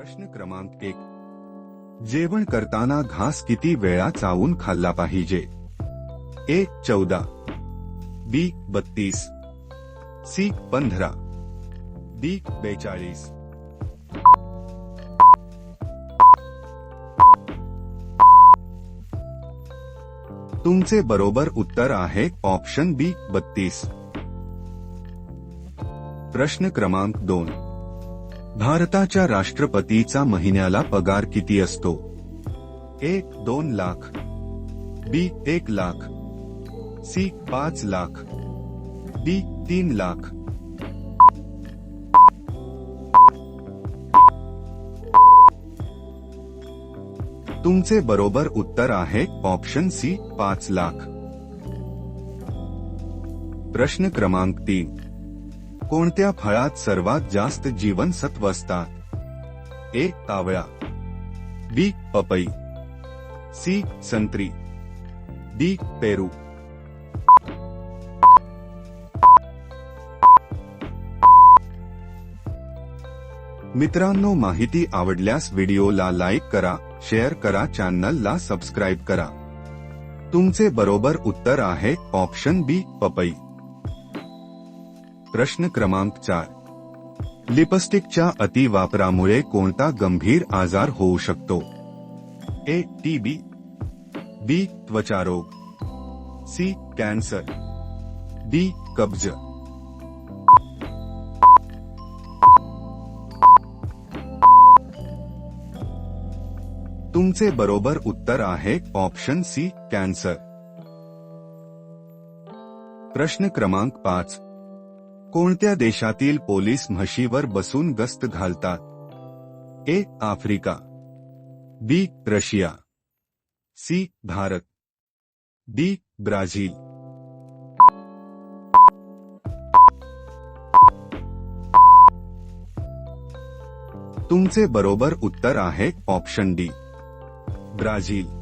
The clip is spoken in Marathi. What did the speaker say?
प्रश्न क्रमांक एक. जेवण करताना घास किती वेळा चावून खाल्ला पाहिजे? ए चौदा. बी बत्तीस. सी पंधरा. डी बेचाळीस. तुमचे बरोबर उत्तर आहे ऑप्शन बी बत्तीस. प्रश्न क्रमांक दोन. भारताच्या राष्ट्रपतीचा महिन्याला पगार किती असतो? एक दोन लाख. बी एक लाख. सी पाच लाख. डी तीन लाख. तुमचे बरोबर उत्तर आहे ऑप्शन सी पाच लाख. प्रश्न क्रमांक तीन. कोणत्या फळात सर्वात जास्त जीवनसत्व असतात? ए तावळा. बी पपई. सी संत्री. डी पेरू. मित्रांनो माहिती आवडल्यास व्हिडिओला लाईक करा शेअर करा चॅनलला सबस्क्राईब करा. तुमचे बरोबर उत्तर आहे ऑप्शन बी पपई. प्रश्न क्रमांक चार। लिपस्टिकच्या अतिवापरामुळे कोणता गंभीर आजार होऊ शकतो? ए टीबी बी, त्वचारोग, सी, कॅन्सर, डी, कब्ज. तुमचे बरोबर उत्तर आहे ऑप्शन सी, कॅन्सर. प्रश्न क्रमांक पाच. कोणत्या देशातील पोलीस म्हशीवर बसून गस्त घालतात? A Africa. B Russia. C Bharat. D Brazil. तुमचे बरोबर उत्तर आहे ऑप्शन डी ब्राझील.